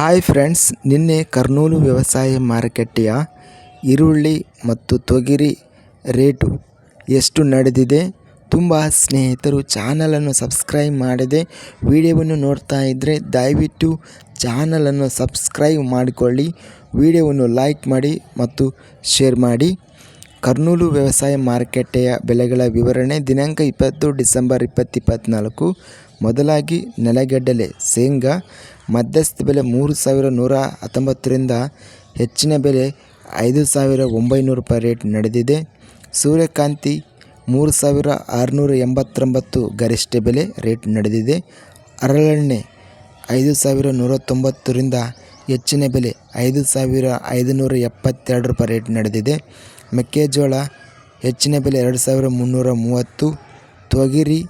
Hi friends ನಿನ್ನೆ ಕರ್ನೂಲು ವ್ಯವಸಾಯ ಮಾರುಕಟ್ಟೆಯ ಈರುಳ್ಳಿ ಮತ್ತು ತೊಗರಿ ರೇಟು ಎಷ್ಟು ನಡೆದಿದೆ? ತುಂಬ ಸ್ನೇಹಿತರು ಚಾನಲನ್ನು ಸಬ್ಸ್ಕ್ರೈಬ್ ಮಾಡದೆ ವಿಡಿಯೋವನ್ನು ನೋಡ್ತಾ ಇದ್ದರೆ ದಯವಿಟ್ಟು ಚಾನಲನ್ನು ಸಬ್ಸ್ಕ್ರೈಬ್ ಮಾಡಿಕೊಳ್ಳಿ, ವಿಡಿಯೋವನ್ನು ಲೈಕ್ ಮಾಡಿ ಮತ್ತು ಶೇರ್ ಮಾಡಿ. ಕರ್ನೂಲು ವ್ಯವಸಾಯ ಮಾರುಕಟ್ಟೆಯ ಬೆಲೆಗಳ ವಿವರಣೆ ದಿನಾಂಕ ಇಪ್ಪತ್ತು ಡಿಸೆಂಬರ್ ಇಪ್ಪತ್ತು ಇಪ್ಪತ್ತ್ನಾಲ್ಕು ಮೊದಲಾಗಿ ನೆಲಗಡಲೆ ಶೇಂಗಾ, ಮಧ್ಯಸ್ಥ ಬೆಲೆ ಮೂರು ಸಾವಿರ ನೂರ ಹತ್ತೊಂಬತ್ತರಿಂದ ಹೆಚ್ಚಿನ ಬೆಲೆ ಐದು ಸಾವಿರ ಒಂಬೈನೂರು ರೂಪಾಯಿ ರೇಟ್ ನಡೆದಿದೆ. ಸೂರ್ಯಕಾಂತಿ ಮೂರು ಸಾವಿರ ಆರುನೂರ ಎಂಬತ್ತೊಂಬತ್ತು ಗರಿಷ್ಠ ಬೆಲೆ ರೇಟ್ ನಡೆದಿದೆ. ಹರಳೆಣ್ಣೆ ಐದು ಸಾವಿರ ನೂರ ತೊಂಬತ್ತರಿಂದ ಹೆಚ್ಚಿನ ಬೆಲೆ ಐದು ಸಾವಿರ ಐದುನೂರ ಎಪ್ಪತ್ತೆರಡು ರೂಪಾಯಿ ರೇಟ್ ನಡೆದಿದೆ. ಮೆಕ್ಕೆಜೋಳ ಹೆಚ್ಚಿನ ಬೆಲೆ ಎರಡು ಸಾವಿರ ಮುನ್ನೂರ ಮೂವತ್ತು. ತೊಗರಿ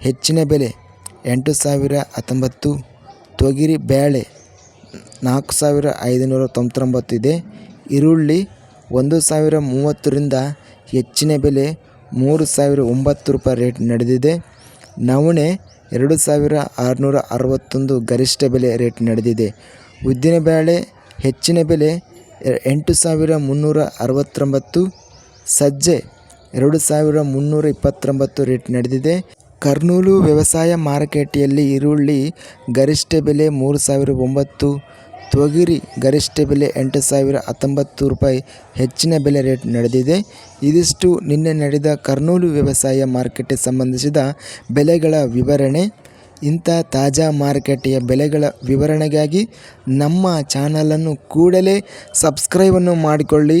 ಹೆಚ್ಚಿನ ಬೆಲೆ ಎಂಟು ಸಾವಿರ ಹತ್ತೊಂಬತ್ತು ತೊಗರಿ ಬೇಳೆ ನಾಲ್ಕು ಸಾವಿರ ಐದುನೂರ ತೊಂಬತ್ತೊಂಬತ್ತು ಇದೆ. ಈರುಳ್ಳಿ ಒಂದು ಸಾವಿರ ಮೂವತ್ತರಿಂದ ಹೆಚ್ಚಿನ ಬೆಲೆ ಮೂರು ಸಾವಿರ ಒಂಬತ್ತು ರೂಪಾಯಿ ರೇಟ್ ನಡೆದಿದೆ. ನವಣೆ ಎರಡು ಸಾವಿರ ಆರುನೂರ ಅರವತ್ತೊಂದು ಗರಿಷ್ಠ ಬೆಲೆ ರೇಟ್ ನಡೆದಿದೆ. ಉದ್ದಿನಬೇಳೆ ಹೆಚ್ಚಿನ ಬೆಲೆ ಎಂಟು ಸಾವಿರ ಮುನ್ನೂರ ಅರವತ್ತೊಂಬತ್ತು. ಸಜ್ಜೆ ಎರಡು ಸಾವಿರ ಮುನ್ನೂರ ಇಪ್ಪತ್ತೊಂಬತ್ತು ರೇಟ್ ನಡೆದಿದೆ. ಕರ್ನೂಲು ವ್ಯವಸಾಯ ಮಾರುಕಟ್ಟೆಯಲ್ಲಿ ಈರುಳ್ಳಿ ಗರಿಷ್ಠ ಬೆಲೆ ಮೂರು ಸಾವಿರ ಒಂಬತ್ತು, ತೊಗರಿ ಗರಿಷ್ಠ ಬೆಲೆ ಎಂಟು ಸಾವಿರ ಹತ್ತೊಂಬತ್ತು ರೂಪಾಯಿ, ಹೆಚ್ಚಿನ ಬೆಲೆ ರೇಟ್ ನಡೆದಿದೆ. ಇದಿಷ್ಟು ನಿನ್ನೆ ನಡೆದ ಕರ್ನೂಲು ವ್ಯವಸಾಯ ಮಾರುಕಟ್ಟೆ ಸಂಬಂಧಿಸಿದ ಬೆಲೆಗಳ ವಿವರಣೆ. ಇಂಥ ತಾಜಾ ಮಾರುಕಟ್ಟೆಯ ಬೆಲೆಗಳ ವಿವರಣೆಗಾಗಿ ನಮ್ಮ ಚಾನಲನ್ನು ಕೂಡಲೇ ಸಬ್ಸ್ಕ್ರೈಬನ್ನು ಮಾಡಿಕೊಳ್ಳಿ.